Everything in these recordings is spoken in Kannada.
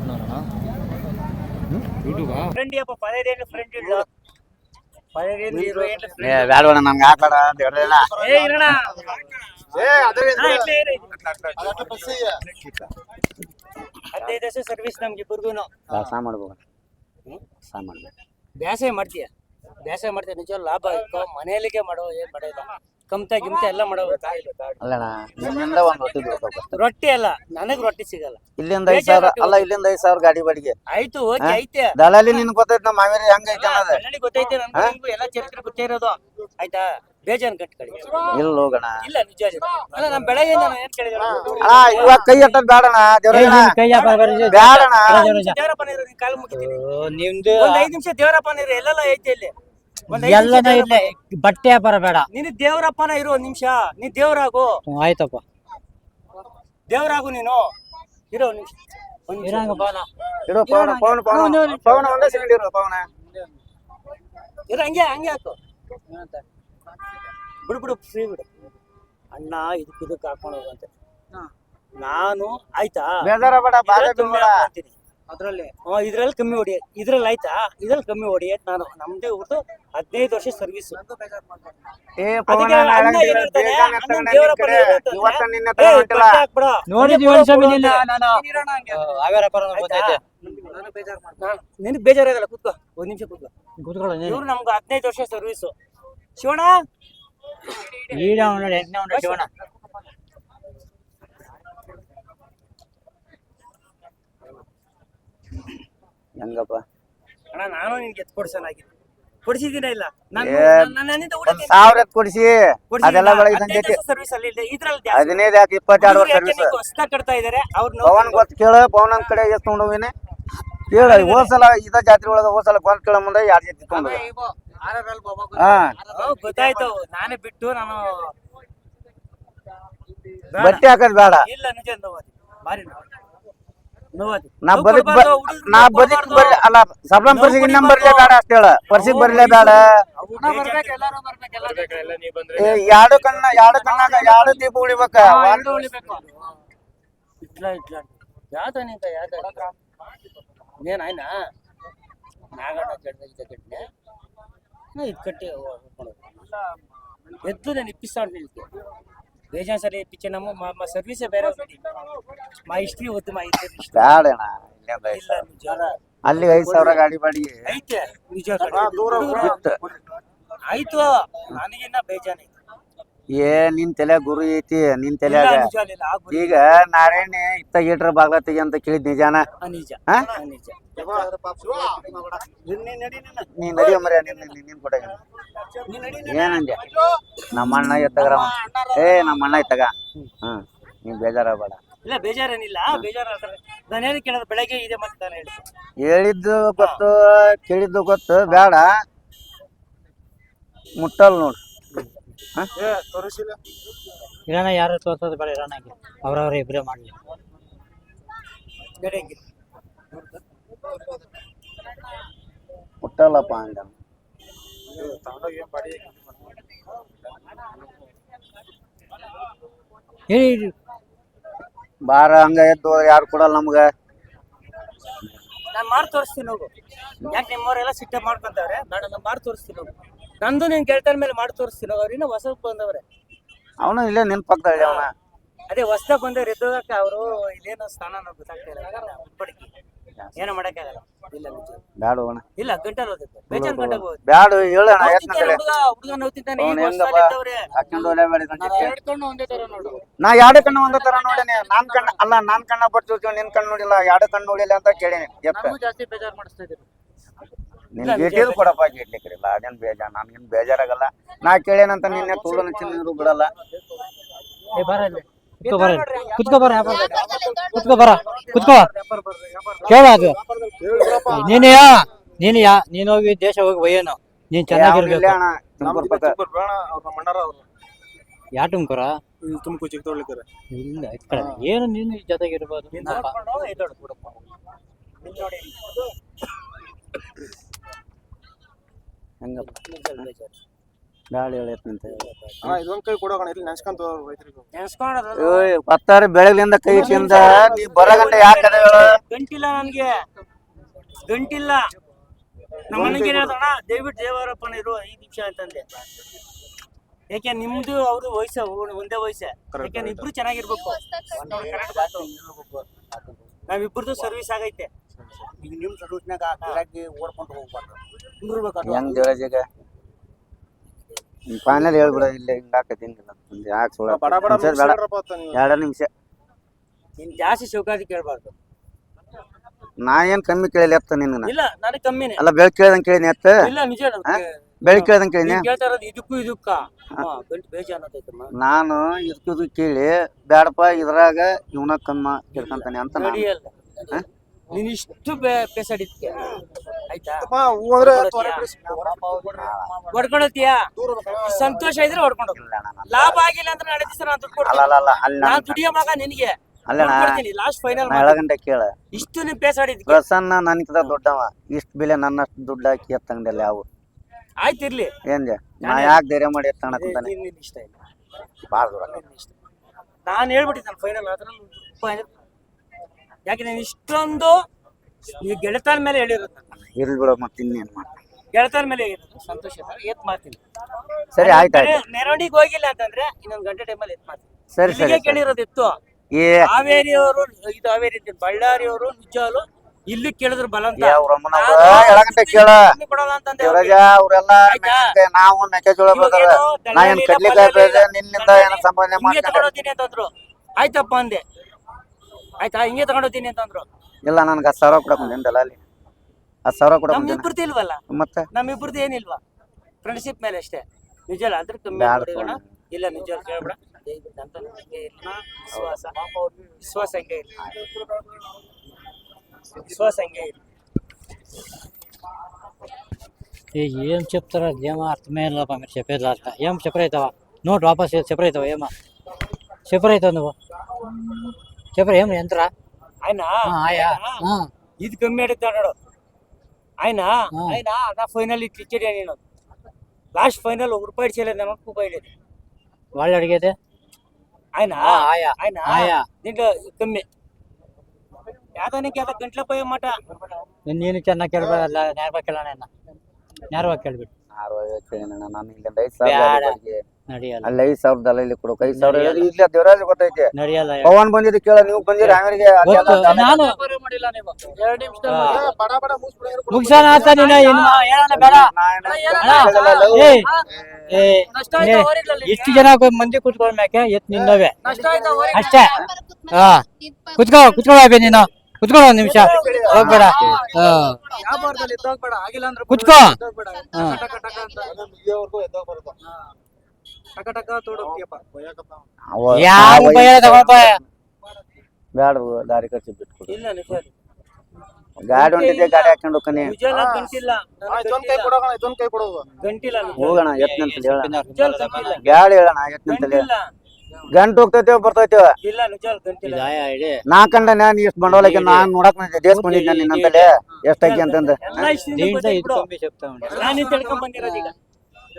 ಸಡ್ಲೇ ಇಲ್ಲಪ್ಪ ಯೂಟ್ಯೂಬಾ? ಫ್ರೆಂಡ್ ಯಪ್ಪ ಪದೇದೇನು ಫ್ರೆಂಡ್ ಇಲ್ಲ ಪದೇದೇನು ಹೀರೋ ಏನು ಏ ಬ್ಯಾಡವಣ ನಮ್ಗೆ ಹಾಕ್ಬೇಡ ಅಂತ ಹೇಳಿಲ್ಲ ಏ ಇರೋಣ. ಹದಿನೈದು ವರ್ಷ ಸರ್ವಿಸ್ ನಮ್ಗೆ ಇಬ್ಬರಿಗೂ ಸಾ ಮಾಡ್ಬೇಕು ಸಾ ಮಾಡ್ಬೇಕು. ಬೇಸಾಯ ಮಾಡ್ತೀಯ? ಬೇಸಾಯ ಮಾಡ್ತೇವೆ ನಿಜ ಲಾಭ ಇತ್ತು. ಮನೆಯಲ್ಲಿಗೆ ಮಾಡೋ ಏನ್ ಮಾಡೋಲ್ಲ ಕಮ್ತ ಗಿಮ್ತ ಎಲ್ಲ ಮಾಡೋ ಅಲ್ಲಣ್ಣ ನಿಮ್ಮಿಂದ ಒಂದ್ ರೊಟ್ಟಿ ರೊಟ್ಟಿ ಅಲ್ಲ ನನಗ್ ರೊಟ್ಟಿ ಸಿಗಲ್ಲ. ಇಲ್ಲಿಂದ ಐದ್ ಸಾವಿರ ಅಲ್ಲ ಇಲ್ಲಿಂದ ಐದ್ ಸಾವಿರ ಗಾಡಿ ಬಾಡಿಗೆ. ಆಯ್ತು ಓಕೆ ಐತೆ. ದಲಾಲಿ ನಿನ್ ಗೊತ್ತೈತೆ ನಮ್ಮ ಮಾವೇರಿ ಹೆಂಗ್ ಐತೆ ಅನ್ನೋದು. ಕನ್ನಡಿ ಗೊತ್ತೈತೆ ನನ್ಗೂ ಎಲ್ಲ ಚರಿತ್ರೆ ಗೊತ್ತೇ ಇರೋದು. ಆಯ್ತಾ? ಬೇಜಾನ್ ಕಟ್ಕೊಳ್ಳಿ ಇಲ್ಲ ಹೋಗೋಣ. ಇಲ್ಲ ನಿಜ ನಿಜ. ಅಲ್ಲ ನಮ್ ಬೆಳಗ್ಗೆ ನಾನು ಏನ್ ಕೇಳಿದೆ ಅಣ್ಣ ಇವಾಗ ಕೈ ಎಟ್ಟದ್ ಬೇಡಣ ದೇವ್ರಣ್ಣ ಬ್ಯಾಡಣ ದೇವರಪ್ಪನ ಇರೋ ಕಾಲು ಮುಗಿತೀನಿ. ನಿಮ್ದು ಒಂದ್ ಐದ್ ನಿಮಿಷ ದೇವರಪ್ಪನ ಇರೋ ಎಲ್ಲೆಲ್ಲ ಐತೆ ಇಲ್ಲಿ? ಬಟ್ಟೆ ವ್ಯಾಪಾರ ಬೇಡ. ನೀನು ದೇವರಪ್ಪನ ಇರೋ ಒಂದ್ ನಿಮಿಷ. ನೀ ದೇವ್ರಾಗು. ಆಯ್ತಪ್ಪ. ದೇವರಾಗು ನೀನು. ಇರೋ ಒಂದ್ ನಿಮಿಷ. ಒಂದ್ ಇರಂಗ ಬಾನ ಇಡು ಪವನ ಪವನ ಪವನ. ಪವನ ಒಂದೇ ಸೆಕೆಂಡ್ ಇರು ಪವನ. ಇರೋ ಹಂಗೆ ಹಂಗೆ ಹಾಕು. ಬಿಡು ಬಿಡು ಫ್ರೀ ಬಿಡು. ಅಣ್ಣ ಇದಕ್ಕೆ ಇದಕ್ಕೆ ಹಾಕೊಂಡು ಹೋಗಂತೆ. ನಾನು ಆಯ್ತಾ? ಬೇಜಾರ ಬೇಡ ಅದರಲ್ಲಿ? ಅದ್ರಲ್ಲಿ ಇದ್ರಲ್ಲಿ ಕಮ್ಮಿ ಹೊಡಿ. ಇದ್ರಲ್ಲಿ ಆಯ್ತಾ? ಇದ್ರಲ್ಲಿ ಕಮ್ಮಿ ಹೊಡಿ ನಾನು ನಮ್ದೇ ಊರ್ದು ಹದಿನೈದು ವರ್ಷ ಸರ್ವಿಸ್ ನಿನ್ ಬೇಜಾರಾಗಲ್ಲ ಕೂತ್ಕೋ. ಒಂದ್ ನಿಮಿಷ ಕೂತ್ಕೋ. ಇವ್ರು ನಮ್ಗೆ ಹದಿನೈದು ವರ್ಷ ಸರ್ವಿಸ್ ಶಿವಣ್ಣ? ಈಡ ಎಂಟನೇ ಶಿವಣ ಹೆಂಗಪ್ಪ? ಅಣ್ಣ ನಾನು ನಿನ್ಗೆ ಎತ್ ಕೊಡ್ಸನಾಗಿದ್ದು ಕೊಡಿಸಿದ್ದೀನ ಇಲ್ಲ? ನಾನು ನನ್ನಿಂದ ಊಟ ಒಂದ್ ಸಾವಿರ ಎತ್ ಕೊಡಿಸಿ. ಅದೆಲ್ಲ ಬೆಳಗ್ಗೆ ಸಂಜೆ ಸರ್ವಿಸ್ ಅಲ್ಲಿ ಇದ್ರಲ್ಲಿ ಹದಿನೈದು ಯಾಕೆ ಇಪ್ಪತ್ತೆರಡು ವರ್ಷ ಸರ್ವಿಸ್ ಹೊಸ್ತಾ ಕಟ್ತಾ ಇದಾರೆ? ಅವ್ರ ಪವನ್ ಗೊತ್ತ ಕೇಳ ಪವನ್ ಕಡೆ ಎಷ್ಟು ತಗೊಂಡೋಗಿನಿ ಕೇಳ ಹೋದ್ಸಲ ಇದ ಜಾತ್ರೆ ಒಳಗ ಹೋದ್ಸಲ ಕೊಂದ್ ಕೇಳ ಮುಂದೆ ಯಾರು ಜೊತೆ ತಗೊಂಡ ಗೊತ್ತಾಯ್ತು. ನಾನೇ ಬಿಟ್ಟು ನಾನು. ಬಟ್ಟೆ ಹಾಕದ್ ಬೇಡ. ಇಲ್ಲ ನಿಜ ನೋವಾದಿ. ಭಾರಿ ನೋವಾದಿ. ನೋವಾದಿ. ನಾ ಬದುಕ್ ನಾ ಬರ್ಲಿ ಅಲ್ಲ ಸಬ್ಲಂ ಪರ್ಸಿಗೆ ಇನ್ನೊಂದ್ ಬರ್ಲೇ. ಬೇಡ ಅಷ್ಟ ಹೇಳ. ಪರ್ಸಿಗ್ ಬರ್ಲೇ ಬೇಡ. ಎರಡು ಕಣ್ಣ ಎರಡು ಕಣ್ಣಾಗ ಎರಡು ದೀಪ ಉಳಿಬೇಕ. ಒಂದು ಇಟ್ಲ ಇಟ್ಲ ಯಾವ್ದ ನಿಂತ ಯಾವ್ದ? ಏನ್ ಆಯ್ನಾ ನಾಗಣ್ಣ ನಾ ಇದು ಕಟ್ಟಿ ಎದ್ದು ನಾನು ಇಪ್ಪಿಸ್ತಾಡ್ ನಿಲ್ತೆ ಬೇಜಾನ್ ಸರಿ ಇಪ್ಪಿಚ್ಚೆ ನಮ್ಮ ಮ- ಮ ಸರ್ವಿಸೇ ಬೇರೆ. ಮಾ ಹಿಸ್ಟ್ರಿ ಓದ್ದು ಮಾ ಇದ್ದ history. ಬೇಡ ಅಣ್ಣ ಇಲ್ಲೇ ಬೈ ಇಲ್ಲ ಅಲ್ಲಿ ಐದ್ ಸಾವಿರ ಗಾಡಿ ಬಾಡಿ ಐತೆ ನಿಜ. ಆಯ್ತು ನನಗಿನ್ನ ಬೇಜಾನ್ ಐತೆ. ಏ ನಿನ್ ತಲೆ ಗುರು ಐತಿ ನಿನ್ ತಲೆ ತಲೆಯಾಗ. ಈಗ ನಾರಾಯಣ ಇತ್ತ ಏಟ್ರ ಬಾಗ್ಲ ತೆಗಿ ಅಂತ ಕೇಳಿದ್ ನಿಜಾನ ನೀ ನಡಿ ನಿನ್ನ. ನೀನ್ ನಡಿಯ ಮರ್ಯ ನಿನ್ ನಿನ್- ನಿನ್ ನಡಿ ಏನಂದ್ಯ ನಮ್ಮ ಅಣ್ಣ ಎತ್ತಗ್ರ ಏ ನಮ್ಮ ಅಣ್ಣ ಇತ್ತಗ ಹ್ಮ್ ನೀನ್ ಬೇಡ. ಇಲ್ಲ ಬೇಜಾರೇನಿಲ್ಲ ಬೇಜಾರ ನಾನೇನು ಕೇಳಿದ್ರೆ ಬೆಳಗ್ಗೆ ಇದೆ ಮತ್ತೆ ನಾನು ಹೇಳಿ ಹೇಳಿದ್ದು ಗೊತ್ತು ಕೇಳಿದ್ದು ಗೊತ್ತು ಬೇಡ. ಮುಟ್ಟಲ್ ನೋಡು? ಇರೋಣ ಯಾರು ತೋರ್ಸೋದು ಬೇಡ ಇರೋಣಗೆ ಅವ್ರವ್ರ ಇಬ್ಬರೇ ಮಾಡಲಿ. ಮುಟ್ಟಲ್ಲಪ್ಪ ಹೇಳಿ ಬಾರ ಹಂಗ ಎದ್ದು ಯಾರು ಕೊಡಲ್ಲ ನಮ್ಗ. ನಾನು ಮಾಡಿ ತೋರಿಸ್ತೀನಿ ಹೋಗು. ಯಾಕೆ ನಿಮ್ಮವರೆಲ್ಲ ಸಿಟ್ಟೆ ಮಾಡ್ಕೊಂತವ್ರೆ? ಬೇಡ ನಾನು ಮಾಡಿ ತೋರಿಸ್ತೀನಿ ಹೋಗು. ನಂದು ನಿನ್ ಗೆಳತನ ಮೇಲೆ ಮಾಡಿ ತೋರಿಸ್ತೀನಿ ಅವ್ರಿನ ಹೊಸ ಬಂದವ್ರೆ. ಅವನು ಇಲ್ಲೇ ನಿನ್ ಪಕ್ಕದಲ್ಲಿ ಅವನ? ಅದೇ ಹೊಸ್ದ ಬಂದವ್ರು ಎದ್ದೋಗಕ್ಕೆ ಅವರು ಇಲ್ಲೇನೋ ಸ್ಥಾನ ಗೊತ್ತಾಗ್ತಾ ಇಲ್ಲ ಹುಡ್ಬಡಿಕೆ ಏನೋ ಮಾಡಕ್ಕಾಗಲ್ಲ ಇಲ್ಲ ನಿಜ ಬ್ಯಾಡ ಅವನ. ಇಲ್ಲ ಗಂಟಲ್ ಓದಿತ್ತು ಬೇಜಾನ್ ಗಂಟಲ್ ಓದಿ. ಬ್ಯಾಡ ಕಡೆ ಹುಡುಗ ನೋಡ್ತಿದ್ದಾನೆ ಅವ್ನ್ ಹೆಂಗಪ್ಪ? ಹಾಕೊಂಡು ಒಲೆ ನಾ ಎರಡು ಕಣ್ಣು ಒಂದೇ ತರ ನೋಡಿನಿ. ನಾನ್ ಕಣ್ಣ ಅಲ್ಲ ನಾನ್ ಕಣ್ಣ ಬರ್ತಿರ್ತೀವಿ ನಿನ್ ಕಣ್ಣು ನೋಡಿಲ್ಲ ಎರಡು ಕಣ್ಣು ನೋಡಿಲ್ಲ ಅಂತ ಕೇಳಿನಿ. ಎತ್ತ ಜಾಸ್ತಿ ಬೇಜಾರ್ ಮಾಡಿಸ್ತಾ ಇದ್ದೀರಿ. ನಿನ್ ಗೇಟಿಲ್ ಕೊಡಪ್ಪ ಇಲ್ಲ ಅದೇನ್ ಬೇಜಾರ್ ನನ್ಗೇನ್ ಬೇಜಾರಾಗಲ್ಲ. ನಾ ಕೇಳೇನಂತ ನಿನ್ನೆ ತುಳು ಚಿನ್ನರು ಬಿಡಲ್ಲ. ಏ ಬರ ಇಲ್ಲಿ. ಇತ್ತು ಬರ ಇಲ್ಲಿ. ಕುತ್ಕೋ ಬರ ಕುತ್ಕೋ ಬರ ಕುತ್ಕೋ. ಕೇಳ ಅದು. ನೀನು ಯಾ ನೀನು ಯಾ ನೀನು ಹೋಗಿ ದೇಶ ಹೋಗಿ ಒಯ್ಯನು. ನೀನ್ ಚೆನ್ನಾಗಿರ್ಬೇಕು. ಅಣ್ಣ ತುಮಕೂರು ಪಕ್ಕ. ಯಾ ತುಮ್ಕೂರ? ತುಮಕೂರು ಚಿಕ್ಕದೊಳ್ಳಿಕರ ಇಲ್ಲ ಈ ಕಡೆ ಏನು ನೀನು ಈ ಜೊತೆಗಿರ್ಬೋದು. ಹೆಂಗಪ್ಪ ಗಾಳಿ ಎಳೆಯತ್ ನಿಂತ ಇದೊಂದ್ ಕೈ ಕೊಡೋಣ ಇಲ್ಲಿ ನೆನ್ಸ್ಕೊಂತ ರೈತರಿಗೆ. ಓಯ್ ಬತ್ತಾರ ಬೆಳಗ್ಲಿಂದ ಕೈ ತಿಂದ ನೀ ಬರಗಂಟ ಯಾಕೆ ಹೇಳು? ಗಂಟಿಲ್ಲ ನನ್ಗೆ ಗಂಟಿಲ್ಲ. ನಮ್ಮ ಮನೆಗೆ ಹೇಳ್ದಣ ದಯವಿಟ್ಟು ದೇವರಪ್ಪನ ಇರುವ ಐದು ನಿಮಿಷ ಅಂತಂದೆ. ಯಾಕೆ ನಿಮ್ದು ಅವ್ರದ್ದು ವಯಸ್ಸು ಒಂದೇ ವಯಸ್ಸೇ. ಯಾಕೆ ಇಬ್ರು ಚೆನ್ನಾಗಿರ್ಬೇಕು. ನಾವಿಬ್ರದ್ದು ಸರ್ವಿಸ್ ಆಗೈತೆ. ಈಗ ನಿಮ್ ಆ ಗಿರಾಕಿ ಓಡ್ಕೊಂಡು ಹೋಗ್ಬಾರ್ದು. ಕುಂದ್ರಬೇಕು ಹೆಂಗ್ ದೇವರಾಜಗ ಫೈನಲ್ ಹೇಳ್ಬಿಡ ಇಲ್ಲ ಹಿಂಗ ಯಾಕೆ ಸುಳ್ಳ ಬಡ ಎರಡು ನಿಮಿಷ. ನಿನ್ ಜಾಸ್ತಿ ಶೌಕಾದಿ ಕೇಳ್ಬಾರ್ದು. ನಾ ಏನ್ ಕಮ್ಮಿ ಕೇಳಿಲ್ಲ ಎತ್ತ ನಿನ್ನ ಇಲ್ಲ ನನಗೆ ಕಮ್ಮಿನೇ. ಅಲ್ಲ ಬೆಳಗ್ಗೆ ಕೇಳ್ದಂಗ್ ಕೇಳಿನಿ ಎತ್ತ? ಇಲ್ಲ ನಿಜ ಬೆಳಗ್ಗೆ ಕೇಳ್ದಂಗ್ ಕೇಳಿನಿ? ನೀನ್ ಕೇಳ್ತಾ ಇರೋದು ಇದಕ್ಕೂ ಇದಕ್ಕ? ನಾನು ಇದಕ್ಕಿದು ಕೇಳಿ ಬ್ಯಾಡಪ್ಪ ಇದ್ರಾಗ ಇವನ ಕಮ್ಮ ಕೇಳ್ಕೊಂತಾನೆ ಅಂತ ನಾನು. ನಡೆಯಲ್ಲ ನೀನ್ ಇಷ್ಟು ಪೆಸಡಿದ್ಕೆ ಆಯ್ತಾ? ಅಪ್ಪ, ಹೂ ಅಂದ್ರೆ ಹೊಡ್ಕೊಳತಿಯಾ ಸಂತೋಷ ಇದ್ರೆ ಹೊಡ್ಕೊಂಡು. ಲಾಭ ಆಗಿಲ್ಲ ಅಂದ್ರೆ ನಾಳೆ ದಿವಸ ನಾನು ದುಡ್ಡು ಅಲ್ಲ ಕೊಡ್ತೀನಿ. ಅಲ್ಲ ಅಲ್ಲ ಅಲ್ಲಿ ನಾನ್ ದುಡಿಯೋ ಮಗ ನಿನಗೆ. ಲಾಸ್ಟ್ ಫೈನಲ್ ಎಳಗಂಟೆ ಕೇಳ. ಇಷ್ಟು ನೀನ್ ಪೇಸಾಡಿದ್ಕೆ ಪ್ರಸನ್ನ ನನ್ಕಿಂತ ದೊಡ್ಡವ. ಇಷ್ಟ ಬೆಲೆ ನನ್ನಷ್ಟು ದುಡ್ಡು ಹಾಕಿ ಎತ್ತಂಗಲ್ಲ ಯಾವ ಆಯ್ತಿರ್ಲಿ ಏನ್ ನಾ ಯಾಕೆ ಧೈರ್ಯ ಮಾಡಿ ನಿನ್ ಇಷ್ಟ ಇಲ್ಲ. ಭಾಳ ದೂರ. ನಿನ್ ಇಷ್ಟ ನಾನು ಹೇಳ್ಬಿಟ್ಟಿದ್ದೆ ಫೈನಲ್ ಅದ್ರಲ್ಲಿ ಫೈನಲ್ ಯಾಕೆ ನೀನು ಇಷ್ಟೊಂದು ಈ ಗೆಳೆತನ ಮೇಲೆ ಹೇಳಿರೋದು ನಾನು. ಇರ್ಲಿ ಬಿಡು ಮತ್ತೆ ಇನ್ನೇನ್ ಮಾಡ್ತೀನಿ ಗೆಳೆತನ ಮೇಲೆ ಹೇಳಿರೋದು ಸಂತೋಷ ಎತ್ ಮಾಡ್ತೀನಿ. ಸರಿ ಆಯ್ತು ಆಯ್ತು ಮೆರ- ಮೆರವಣಿಗೆ ಹೋಗಿಲ್ಲ ಅಂತಂದ್ರೆ ಇನ್ನೊಂದ್ ಗಂಟೆ ಟೈಮಲ್ಲಿ ಎತ್ ಮಾಡ್ತೀನಿ. ಸರಿ ಸರಿ ಇಲ್ಲಿಗೆ ಸರಿ. ಕೇಳಿರೋದು ಎತ್ತು ಏ. ಹಾವೇರಿಯವರು ಇದು ಹಾವೇರಿ ಬಳ್ಳಾರಿ ಬಳ್ಳಾರಿಯವರು ನಿಜಾಲು ಇಲ್ಲಿ ಕೇಳಿದ್ರು ಬಲ ಅಂತ ಯಾವ ರಮಣವ್ವ, ನಾನು ಎಳಗಂಟೆ ಕೇಳ. ಕಮ್ಮಿ ಕೊಡಲ್ಲ ಅಂತಂದೆ. ಅವ್ರೆಲ್ಲ? ಮೆಣಸಿನ್ಕಾಯಿ, ನಾವು ಮೆಕ್ಕೆಜೋಳ ನಾ ಏನ್ ಕಡ್ಲಿಕಾಯಿ ನಿನ್ನಿಂದ ಏನೋ ಸಂಪಾದನೆ ಅಂತಂದ್ರು. ಆಯ್ತಪ್ಪ ಅಂದೆ. ಆಯ್ತಾ ಹಿಂಗೆ ತಗೊಂಡೋಗ್ತೀನಿ ಅಂತಂದ್ರು ಇಲ್ಲ ನನ್ಗೆ ಹತ್ತು ಸಾವಿರ ಕೊಡಕ್ ಬಂದಿದ್ದಲ್ಲ ಅಲ್ಲಿ ಹತ್ತು ಸಾವಿರ ಕೊಡಕ್ ಬಂದಿನ ನಮ್ಮಿಬ್ರದ್ದು ಇಲ್ವಲ್ಲ ಮತ್ತೆ ನಮ್ಮಿಬ್ರದ್ದು ಏನಿಲ್ವಾ ಫ್ರೆಂಡ್ಶಿಪ್ ಮೇಲೆ ಅಷ್ಟೇ ನಿಜ ಅಲ್ಲ ಅದ್ರ ಕಮ್ಮಿ ಬ್ಯಾಡ ಹೊಡಿಯೋಣ ಸ್ವಾಮಿ. ಇಲ್ಲ ನಿಜ ಕೇಳ್ಬೇಡ ದಯವಿಟ್ಟು ಅಂತ ಹಂಗೆ ಇರ್ಲಿ ವಿಶ್ವಾಸ ವಿಶ್ವಾಸ ಹಂಗೆ ಇರ್ಲಿ ವಿಶ್ವಾಸ ಹಂಗೆ ಇರ್ಲಿ ఏ ఏం చెప్తారా ఏమో అర్థమే లేపా మీరు చెప్పేది లాస్ట్ ఏం చెప్పరైతావా నోట్ వాపస్ చెప్పరైతావా ఏమా చెప్పరైతావు నువ్వు చెప్పరా ఏం ఎంతరా ఆయన ఆ, ఆయా ఆయన ఆ, ఇది కమ్మి అడుగుతాడు ఆయన ఆ. ఆయన నా ఫైనల్ ఇట్లా ఇచ్చాడు నేను లాస్ట్ ఫైనల్ ఒక రూపాయి చేయలేదు నాకు రూపాయి లేదు వాళ్ళు అడిగేదే ఆయన ఆ, ఆయా ఆయన ఆయా దీంట్లో కమ్మి యాదానికి యాద గంటల పోయే మాట ನೀನು ಚೆನ್ನಾಗಿ ಕೇಳ್ಬೇಡ ನೇರವಾಗಿ ಕೇಳೋಣ ನೇರವಾಗಿ ಕೇಳ್ಬಿಟ್ಟು ನಾನು ಇಲ್ಲಿಂದ ಅಲ್ಲಿ ಐದ್ ಸಾವಿರ ಇಲ್ಲಿ ಕೊಡೋಕ್ ಐದ್ ಸಾವಿರ ಹೇಳಿದ್ರೆ ಇಲ್ಲಿ ದೇವರಾಜ್ ಗೊತ್ತೈತೆ. ನಡಿಯಲ್ಲ ಪವನ್ ಬಂದಿದ್ದು ಕೇಳ ನೀವು ಬಂದಿರಿ ಆಮೇಲೆ ನಾನು. ಮುಗ್ಸೋಣ ಅಂತ ನೀನು ಇನ್ನು ಹೇಳೋಣ ಬೇಡ? ಎಷ್ಟು ಜನ ಮಂದಿ ಕುತ್ಕೊಂಡ್ ಮ್ಯಾಕೆ ಎತ್ ನಿನ್ನವೆ? ಅಷ್ಟೇ. ಹಾ. ಕುತ್ಕೋ ಕುತ್ಕೊಳ್ಳೋ ಅಭಿ ನೀನು. ಕುತ್ಕೊಳ್ಳೋ ಒಂದ್ ನಿಮಿಷ. ಹೋಗ್ಬೇಡ. ಹಾ. ವ್ಯಾಪಾರದಲ್ಲಿ ಎದ್ದೋಗ್ಬೇಡ. ಆಗಿಲ್ಲ ಅಂದ್ರೆ ಕುತ್ಕೋ. ಟಕ ಯಾವ ಭಯ ಬ್ಯಾಡ ದಾರಿ ಖರ್ಚು ಬಿಟ್ಕೊಡು. ಇಲ್ಲ ನಿಜ. ಅದು. ಗಾಡಿ ಹೊಂಟಿದ್ದೆ ಗಾಡಿ ಹಾಕೊಂಡು ಹೋಗ್ತಾನೆ. ನಿಜ ಗಂಟಿಲ್ಲ. ಆ, ನನಗ್ ಇದೊಂದ್ ಕೈ ಕೊಡೋಣ ಇದೊಂದ್ ಕೈ ಕೊಡೋದು ಗಂಟಿಲ್ಲ ನಿಜ. ಹೋಗೋಣ ಹೇಳ. ಗಾಡಿ ಹೇಳೋಣ. ಗಂಟು ಹೋಗ್ತೈತೆ ಬರ್ತೈತೆ. ಇಲ್ಲ ನಿಜ ಗಂಟಿಲ್ಲ. ನಾ ಕಂಡ ನಾನು ಎಷ್ಟು ಬಂಡವಾಳಕ್ಕೆ ನಾನ್ ನೋಡಕ್ ದೇಶ ಬಂದಿದ್ದೆ ನಿನ್ನಂತಲೇ ಎಷ್ಟಾಕಿ ಅಂತಂದ. ನೀನ್ ತಿಳ್ಕೊಂಡ್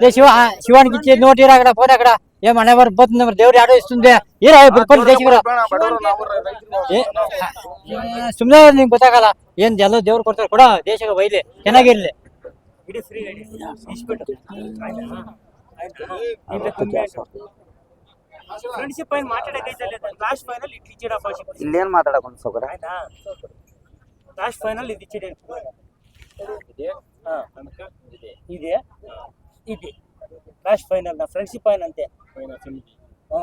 ದೇ ಶಿವ ಶಿವನ್ ಗಿಚ್ಚಿ ನೋಡಿ ಇರಾಗಡ ಹೋದಾಗಡ ಏ ಮನೆ ಬರ್ ಬತ್ ನಮ್ರ ದೇವ್ರ ಯಾರೋ ಇಷ್ಟುಂದೆ. ಇರ ಬಿಡ್ಕೊಂಡು ದೇಶಿಗರ ಸುಮ್ಮನೆ ನಿಂಗೆ ಗೊತ್ತಾಗಲ್ಲ. ಏನ್ ಎಲ್ಲ ದೇವ್ರು ಕೊಡ್ತಾರೆ ಕೊಡ ದೇಶಕ್ಕೆ ಬೈಲಿ. ಚೆನ್ನಾಗಿರ್ಲಿ. ಫ್ರೆಂಡ್ಶಿಪ್ ಮಾತಾಡಕ್ಕೆ ಫೈನಲ್ ಇಟ್ ಇಲ್ಲೇನ್ ಮಾತಾಡಕ್ ಸೌಕರ್ಯ? ಲಾಸ್ಟ್ ಫೈನಲ್ ಇದೆ ಇದೆ? ಇದೆ. ಕ್ಲಾಶ್ ಫೈನಲ್ ನಾ ಫ್ರೆಂಡ್ಶಿಪ್ ಫೈನ್ ಅಂತೆ. ಹ್ಞೂ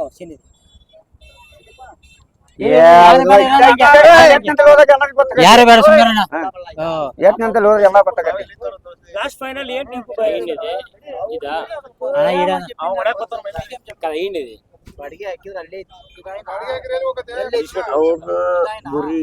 ಯಾರು ಬೇಡ ಸುಮ್ಮನೆ ಹೋದ್ರೆ ಎಲ್ಲ ಗೊತ್ತಾಗತ್ತೆ. ಲಾಸ್ಟ್ ಫೈನಲ್ ಏನ್ ಅಣ್ಣ ಇಡ ಅವ ಮೈದಾನ. ಬಾಡಿಗೆ ಹಾಕಿದ್ರೆ ಅಲ್ಲೇ? ಅವ್ರ ಗುರಿ.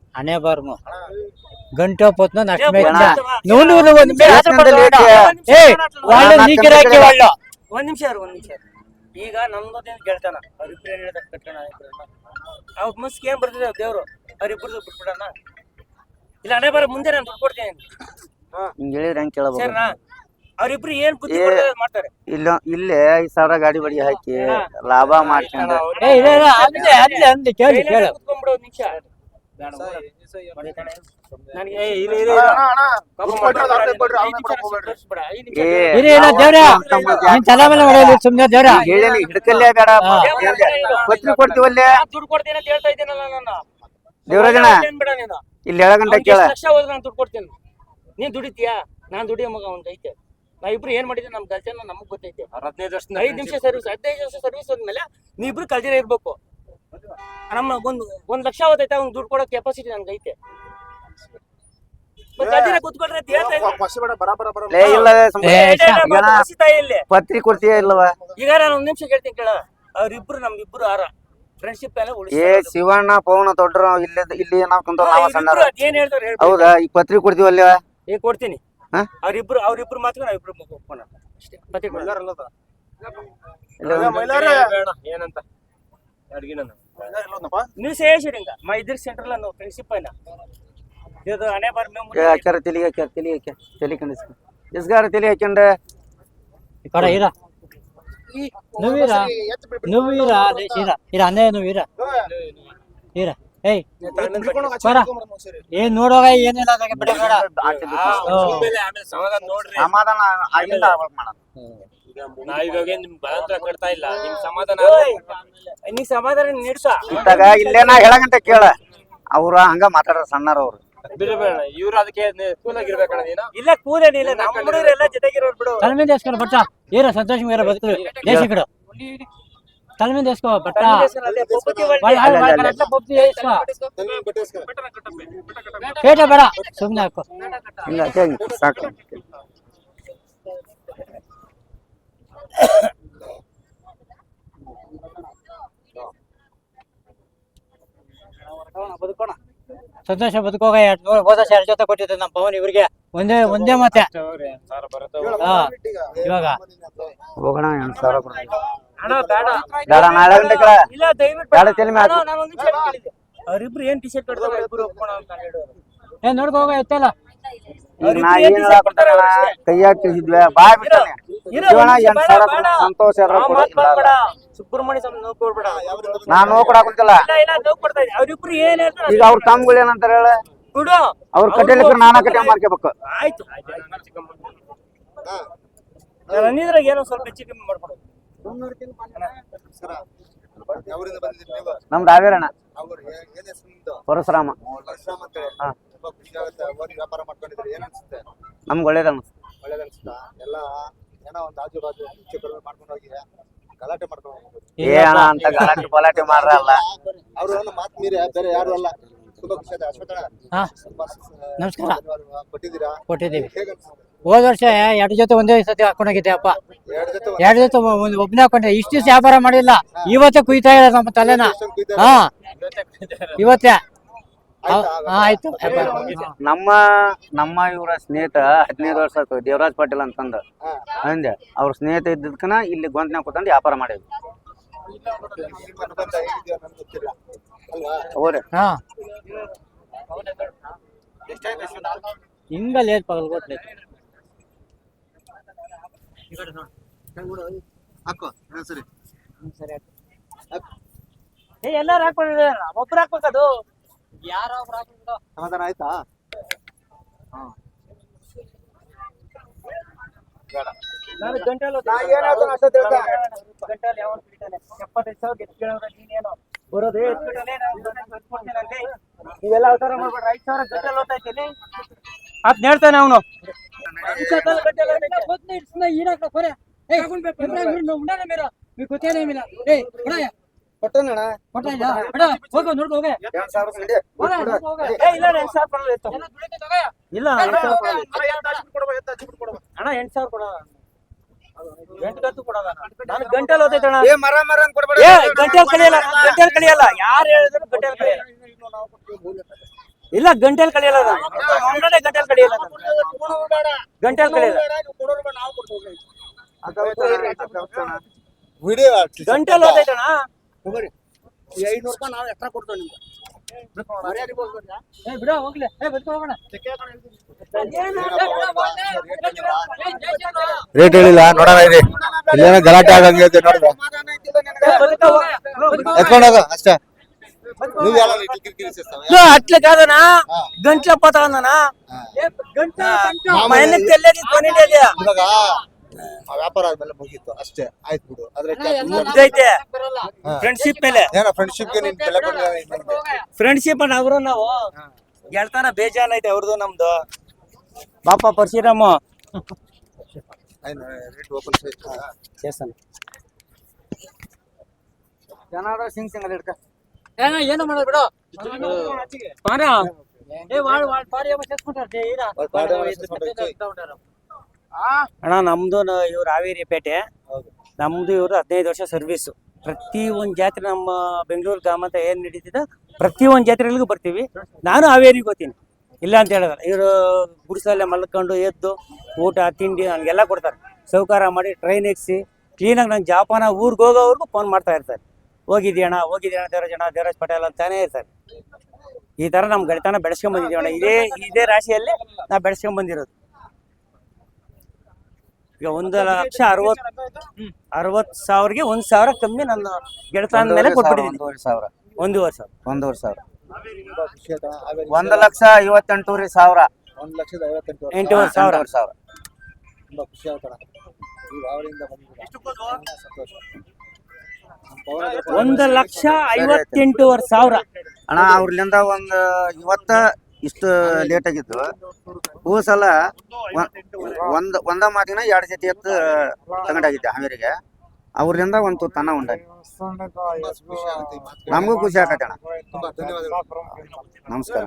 ಹಣೆ ಬಾರ್ನು ಗಂಟೆ ಹೊತ್ತು ಒಂದ್ ನಿಮಿಷ ಒಂದ್ ನಿಮಿಷ. ಈಗ ನಮ್ದು ಗೆಳ್ತಾನ ಅವ್ರಿಬ್ರು ಏನ್ ಹೇಳ್ತಾರೆ ಕಟ್ಟಣ ಮುಸ್ಕ್ ಏನ್ ಬರ್ತದೆ ದೇವ್ರು? ಅವ್ರಿಬ್ರದ್ದು ಇಲ್ಲ ಹಣೆ ಬರ ಮುಂದೆ ನಾನು ಹೆಂಗ್ ಕೇಳಬಹುದು ಅವ್ರಿಬ್ರು ಏನ್ ಮಾಡ್ತಾರೆ. ಇಲ್ಲ ಇಲ್ಲೇ ಐದ್ ಸಾವಿರ ಗಾಡಿ ಬಡಿಗೆ ಹಾಕಿ ಲಾಭ ಮಾಡ್ಕೊಂಡು. ನಿಮಿಷ. ಅವ್ನೇ ಸುಮ್ನೆ ದೇವ್ರ. ಹೇಳಿ ಹಿಡ್ಕಲ್ಲೇ ಬೇಡ ಪತ್ರಿ ಕೊಡ್ತೀವಲ್ಲೇ? ದುಡ್ಡು ಕೊಡ್ತೀನಿ ಅಂತ ಹೇಳ್ತಾ ಇದ್ದೀನಲ್ಲ ನಾನು? ಇಲ್ಲಿ ಕೇಳ. ಎಷ್ಟ್ ಲಕ್ಷ ಹೋದ್ರೆ ನಾನು ದುಡ್ಡು ಕೊಡ್ತೀನಿ? ನೀನ್ ದುಡಿತೀಯಾ? ನಾನ್ ದುಡಿಯೋ ಮಗ ಒಂದ್ ಐತೆ. ನಾ ಇಬ್ರು ಏನ್ ಮಾಡಿದ್ವಿ? ನಮ್ ಕಲ್ಚರ್ ನಮಗ್ ಗೊತ್ತೈತೆ. ಹದಿನೈದು ವರ್ಷ ಐದ್ ನಿಮಿಷ ಸರ್ವಿಸ್ ಹದಿನೈದು ವರ್ಷ ಸರ್ವಿಸ್ ಹೋದ್ಮೇಲೆ ನೀ ಇಬ್ರು ಕಲ್ತಿರ ಇರ್ಬೇಕು. ನಮ್ಮ ಒಂದ್ ಒಂದ್ ಲಕ್ಷ ಹೋದೈತೆ ಅವ್ನ್ ದುಡ್ಡು ಕೊಡೋ ಕೆಪಾಸಿಟಿ ನನ್ಗೆ ಐತೆ. ಪತ್ರಿ ಕೊಡ್ತೀಯ ಇಲ್ಲವಾ? ಈಗ ನಾನು ಒಂದ್ ನಿಮಿಷ ಕೇಳ್ತೀನಿ ಕೇಳ. ಅವ್ರಿಬ್ರು ನಮ್ಗಿಬ್ರು ಆರ. ಫ್ರೆಂಡ್ಶಿಪ್ ಎಲ್ಲ ಏ ಶಿವಣ್ಣ ಪವನ ದೊಡ್ಡ ಇಲ್ಲಿ ಇಲ್ಲಿ ನಾವು ಕುಂತ ನಾವ ಸಣ್ಣರ. ಏನ್ ಹೇಳ್ತಾರೆ ಹೇಳ್ಬಿಡಿ. ಹೌದಾ? ಈ ಪತ್ರಿ ಕೊಡ್ತೀವಲ್ಲ ಏ ಕೊಡ್ತೀನಿ? ಅವ್ರಿಬ್ರು ಅವ್ರಿಬ್ರು ಮಾತ್ರ ನಾವಿಬ್ರು ಒಪ್ಕೋಣ ಅಷ್ಟೇ. ಪತ್ರಿ ಏನಂತ? ಅಡ್ಗಿನ ಮೈಲಾರ ಇಲ್ಲೊಂದಪ್ಪ. ನೀವು ಸೇರಿಸಿರಿ ಹಿಂಗ ಮೈ ಇದ್ರ ಸೆಂಟ್ರಲ್ ಅನ್ನೋ ಫ್ರೆಂಡ್ಶಿಪ್ అయినా ಇದು ಹಣೆ ಬಾರ್ మేము ಏ, ಹಾಕ್ಯಾರ ತಲಿಗೆ ಹಾಕ್ಯಾರ ತಲಿ ಹಾಕ್ಯಾರ ತಲಿ ಕಂಡಿಸ್ ಇಸ್ಗಾರ ತಲಿ ಹಾಕ್ಯಂಡ ఇక్కడ ఇరా ಈ నువ్వు ఇరా ಸರಿ, ಎತ್ತು ಬಿಡ್ಬಿಡು. నువ్వు ఇరా ఇరా ఇరా అన్నయ్య నువ్వు ఇరా ఇరా ఏయ್ ಬಿಡ್ಕೊಂಡು ಹೋಗ್ ಬರ. ಹಚ್ಕೊಂಡ್ ಬರೋಣ ಸರಿ. ಏನ್ ನೋಡುವಾಗ ಏನಿಲ್ಲ ಅದಾಗ ಬಿಡ ಬೇಡ ಆಮೇಲೆ ಆಮೇಲೆ ಸಮಾಧಾನ ನೋಡ್ರಿ ಸಮಾಧಾನ ಆಗಿಂದ ಅವಾಗ ಮಾಡೋದು ಸಮಾಧಾನ ಸಮಾಧಾನ ಇಲ್ಲೇ ನಾ ಕೇಳ. ಅವ್ರ ಹಂಗ ಮಾತಾಡ್ರ ಸಣ್ಣರ ಅವ್ರು. ಬಿಡಬೇಡ ಅದಕ್ಕೆ ಕೂಲ್ ನೀನು. ಇಲ್ಲ ಇಲ್ಲ ಸಂತೋಷ ಸಾಕು. ಬದುಕೋಣ. ಸಂತೋಷ ಬದುಕೋಗ ಎರಡ್ ನೂರು ಹೋದ ಎರಡು ಜೊತೆ ಕೊಟ್ಟಿದ್ದೆ ನಮ್ಮ ಪವನ್ ಇವ್ರಿಗೆ. ಒಂದೇ ಒಂದೇ ಮತ್ತೆ. ಹಾ. ಇವಾಗ. ಹೋಗೋಣ ಎಂಟು ಸಾವಿರ ಬೇಡ ಬೇಡ. ನಾಳೆ ಗಂಟೆ ಬೇಡ. ತಲೆ ಅವ್ರಿಬ್ರು ಏನ್ ಟಿ ಶರ್ಟ್ ಕಟ್ತಾರೆ ಇಬ್ರು ಒಪ್ಕೋಣ ಅಂತ ಹೇಳಿದ್ರು ಏ ನೋಡ್ಕೋ ಹೋಗ ಎತ್ತಲ್ಲ. ಈಗ ನಾ ಏನ್ ಕೈಯಾಗ ತಿಳಿಸಿದ್ವಿ ಬಾಯ್ ಬಿಟ್ಟಾನೆ ಸಂತೋಷ ಸುಬ್ರಹ್ಮಣ್ಯ ನಾನ್ ನೋವು ಕೊಡಾಕುಂತಿಲ್ಲ ಅವ್ರಿಬ್ರು ಏನ್ ಹೇಳ್ತಾರೆ ಈಗ ಅವ್ರ ತಮ್ಗಳು ಏನಂತಾರ ಹೇಳ? ಬಿಡು ಅವ್ರ ಕಟ್ಟಲಿಕ್ಕೆ ನಾನಾ ಕಟ್ಟೆ ಮಾಡ್ಕೋಬೇಕು. ಆಯ್ತು. ಏನೋ ಸ್ವಲ್ಪ ಹೆಚ್ಚು ಕಮ್ಮಿ ಮಾಡ್ಕೊಡು. ಹೆಸ್ರು ನಿಮ್ದು? ಪರಶುರಾಮ. ನಮ್ಗೆ ಒಳ್ಳೇದಣ್ಣ ಒಳ್ಳೇದ್ ಅನ್ಸುತ್ತಾ ಎಲ್ಲ ಏನೋ ಒಂದು ಆಜು ಬಾಜು ಹೆಚ್ಚು ಕಡಿಮೆ ಮಾಡ್ಕೊಂಡು ಹೋಗಿ ಗಲಾಟೆ ಮಾಡ್ಕೊಂಡು ಹೋಗ್ಬೋದು. ಏ ಅಣ್ಣ ಅಂತ ಗಲಾಟೆ ಪಲಾಟೆ ಮಾಡ್ರಲ್ಲ ಅವರು ಎಲ್ಲ ಮಾತು ಮೀರಿ ಬೇರೆ ಯಾರು ಅಲ್ಲ. ತುಂಬಾ ಖುಷಿ ಆಯ್ತು. ಅಶ್ವಥ್ ಹಾ. ನಮಸ್ಕಾರ. ಕೊಟ್ಟಿದ್ದೀರಾ? ಕೊಟ್ಟಿದ್ದೀವಿ. ಹೇಗೆ ಅನ್ಸುತ್ತೆ ಹೋದ ವರ್ಷ ಎರಡು ಜೊತೆ ಒಂದೇ ಸತಿ ಹಾಕೊಂಡೋಗಿದ್ದೆ ಅಪ್ಪ. ಎರಡು ಜೊತೆ ಎರಡು ಜೊತೆ ಒಂದು ಒಬ್ಬನೇ ಹಾಕೊಂಡೆ. ಇಷ್ಟು ದಿವಸ ವ್ಯಾಪಾರ ಮಾಡಿಲ್ಲ. ಇವತ್ತೇ ಕುಯ್ತಾ ಇಲ್ಲ ನಮ್ಮ ತಲೆನ. ಎಷ್ಟೊಂದು ಕುಯ್ತಾರೆ? ಹಾ. ಇವತ್ತೇ. ಹಾ ಆಯ್ತಾ? ಆಯ್ತು. ನಮ್ಮ ನಮ್ಮ ಇವರ ಸ್ನೇಹಿತ ಹದಿನೈದು ವರ್ಷ ಆಯ್ತು. ದೇವರಾಜ್ ಪಾಟೀಲ್ ಅಂತಂದ. ಅಂದೆ ಅವ್ರ ಸ್ನೇಹಿತ ಇದ್ದದಕ್ಕನ ಇಲ್ಲಿ ಗೊಂದನ ಕೂತಂದು ವ್ಯಾಪಾರ ಮಾಡಿದ್ವಿ ಅವ್ರೆ? ಹಿಂಗ ಲೇಟ್ ಪಗಲ್ಗೊಟ್ಲೆ ಹಾಕೋ. ಹಾ, ಸರಿ. ಏ ಎಲ್ಲಾರು ಹಾಕೊಂಡಿದ್ದಾರೆ ಒಬ್ರು ಹಾಕ್ಬೇಕದು. ಸಮಾಧಾನ ಆಯ್ತಾ? ಬರೋದೇ ನೀವೆಲ್ಲ ಅವತಾರ ಮಾಡ್ಬೇಡ್ರಿ. ಐದು ಸಾವಿರ ಗಂಟೆ ಓದ್ತೈತಿ ಅದ್ ಹೇಳ್ತಾನೆ ಅವನು. ಕೊಟ್ಟನಣ್ಣ ಹೋಗೋ ನೋಡ್ಕೋ ಹೋಗೆ ನೀ ಸಾವಿರ ನಡಿ. ಇಲ್ಲ ಎಂಟು ಎತ್ತು. ಇಲ್ಲ. ಅಣ್ಣ ಎಂಟು ಸಾವಿರ ಕೊಡ ಗಂಟೆಲ್ ಓದೈತಣ್ಣ ಗಂಟೆಲ್ ಕಡಿಯಲ್ಲ ಗಂಟೆಲ್ ಕಡಿಯಲ್ಲ ಯಾರು ಹೇಳಿದ್ರು ಗಂಟೆಲ್ ಇಲ್ಲ ಗಂಟೆಲ್. ಒಮ್ಮೆ ಗಂಟೆಲ್ ಓದೈತಣ್ಣ ಐನೂರು ರೂಪಾಯಿ ನಾವು ಎಕ್ಸ್ಟ್ರಾ ಕೊಡ್ತೇವೆ ನಿಮ್ಗೆ ಏ ಬಿಡ ಹೋಗ್ಲಿ ಏ ಬದ್ಕೊ ಹೋಗೋಣ ರೇಟ್ ಹೇಳಿಲ್ಲ ನೋಡೋಣ ಇರಿ ಇಲ್ಲೇನೋ ಗಲಾಟೆ ಆಗಂಗೆ ಐತೆ ನೋಡಿದ್ರೆ ಎತ್ಕೊಂಡೋಗ ಅಷ್ಟೇ ನೀವು ಯಾರು అట్లా కాదనా గంటల పోతాందనా మైన్ తెల్లేది కొనిడేది ಇವಾಗ ವ್ಯಾಪಾರ ಆದ್ಮೇಲೆ ಮುಗೀತು ಅಷ್ಟೇ ಆಯ್ತು ಬಿಡು. ಅದ್ರ ಫ್ರೆಂಡ್ಶಿಪ್ ಮೇಲೆ. ಏನೋ ಫ್ರೆಂಡ್ಶಿಪ್ಗೆ ನೀನ್ ಫ್ರೆಂಡ್ಶಿಪ್ ಅವರು ನಾವು ಗೆಳ್ತಾನ ಬೇಜಾನ್ ಐತೆ ಅವ್ರದ್ದು ನಮ್ದು. ಪಾಪ ಪರಶುರಾಮ. ಓಪನ್ ಚೇಸನ್ ಜನಾರ್ದನ ಸಿಂಗ್ ಸಿಂಗ್ ಅಲ್ಲಿ ಹಿಡ್ಕ ಏನ ಏನು ಮಾಡೋದು ಬಿಡು? ಪಾರ ಏ ವಾಳ್ ವಾಳ್ ಪಾರಿ ಅಮ್ಮ ಚೇಸ್ಕೊಂಡಾರ ಅಣ್ಣ, ನಮ್ದು ಇವ್ರು ಹಾವೇರಿ ಪೇಟೆ. ನಮ್ದು ಇವ್ರು ಹದಿನೈದು ವರ್ಷ ಸರ್ವಿಸ್ ಪ್ರತಿ ಒಂದು ಜಾತ್ರೆ ನಮ್ಮ ಬೆಂಗಳೂರು ಗ್ರಾಮಾಂತ ಏನ್ ನಡೀತಿದೆ, ಪ್ರತಿ ಒಂದ್ ಜಾತ್ರೆಗಳಿಗೂ ಬರ್ತೀವಿ. ನಾನು ಹಾವೇರಿಗೆ ಹೋಗ್ತೀನಿ. ಇಲ್ಲ ಅಂತ ಹೇಳಿದ್ರೆ ಇವರು ಗುಡಿಸಲ್ಲೇ ಮಲ್ಕೊಂಡು ಎದ್ದು ಊಟ, ತಿಂಡಿ ನನಗೆಲ್ಲ ಕೊಡ್ತಾರೆ. ಸೌಕಾರ ಮಾಡಿ ಟ್ರೈನ್ ಎಕ್ಸಿ ಕ್ಲೀನಾಗಿ ನಾನು ಜಾಪಾನ ಊರಿಗೆ ಹೋಗೋವ್ರಿಗೂ ಫೋನ್ ಮಾಡ್ತಾ ಇರ್ತಾರೆ. ಹೋಗಿದ್ಯಣ ಹೋಗಿದ್ಯಣ ದೇವರಾಜ್ ಅಣ್ಣ ದೇವರಾಜ್ ಪಟೇಲ್ ಅಂತಾನೆ ಇರ್ತಾರೆ. ಈ ತರ ನಮ್ ಗೆಳೆತನ ಬೆಳೆಸ್ಕೊಂಡ್ ಬಂದಿದ್ದೀವಿ ಅಣ್ಣ. ಇದೇ ಇದೇ ರಾಶಿಯಲ್ಲಿ ನಾವು ಬೆಳೆಸ್ಕೊಂಡ್ ಬಂದಿರೋದು. ಈಗ ಒಂದು ಲಕ್ಷ ಅರವತ್ ಅರವತ್ ಸಾವಿರಗೆ ಒಂದ್ ಸಾವಿರ ಕಮ್ಮಿ ನನ್ನ ಗೆಳ್ತ ಮೇಲೆ ಕೊಟ್ಬಿಟ್ಟಿದ್ದೀನಿ ಒಂದೂವರೆ ಸಾವಿರ. ಒಂದೂವರೆ ಸಾವಿರ. ಒಂದೂವರೆ ಸಾವಿರ. ಒಂದು ಲಕ್ಷ ಐವತ್ತೆಂಟೂವರೆ ಸಾವಿರ. ಒಂದ್ ಲಕ್ಷದ ಐವತ್ತೆಂಟು. ಎಂಟೂವರೆ ಸಾವಿರ. ಎಂಟೂವರೆ ಸಾವಿರ. ತುಂಬಾ ಖುಷಿ ಆಗ್ತಾರ ಸಂತೋಷ. ಒಂದ್ ಲಕ್ಷ ಐವತ್ತೆಂಟೂವರೆ ಸಾವಿರ. ಅಣ್ಣ ಅವ್ರಲಿಂದ ಒಂದ್ ಇವತ್ತ ಇಷ್ಟು ಲೇಟ್ ಆಗಿತ್ತು. ಹೂ ಸಲ ಒಂದ್, ಒಂದ ಮಾತಿನ ಎರಡ್ ಜೊತೆ ಎತ್ತು ತಗೊಂಡಾಗಿದ್ದೆ ಹಾವೇರಿಗೆ. ಅವ್ರಿಂದ ಒಂದ್ ತುತ್ತು ಉಂಡ. ನಮಗೂ ಖುಷಿ ಆಗತ್ತೆ ನಮಸ್ಕಾರ.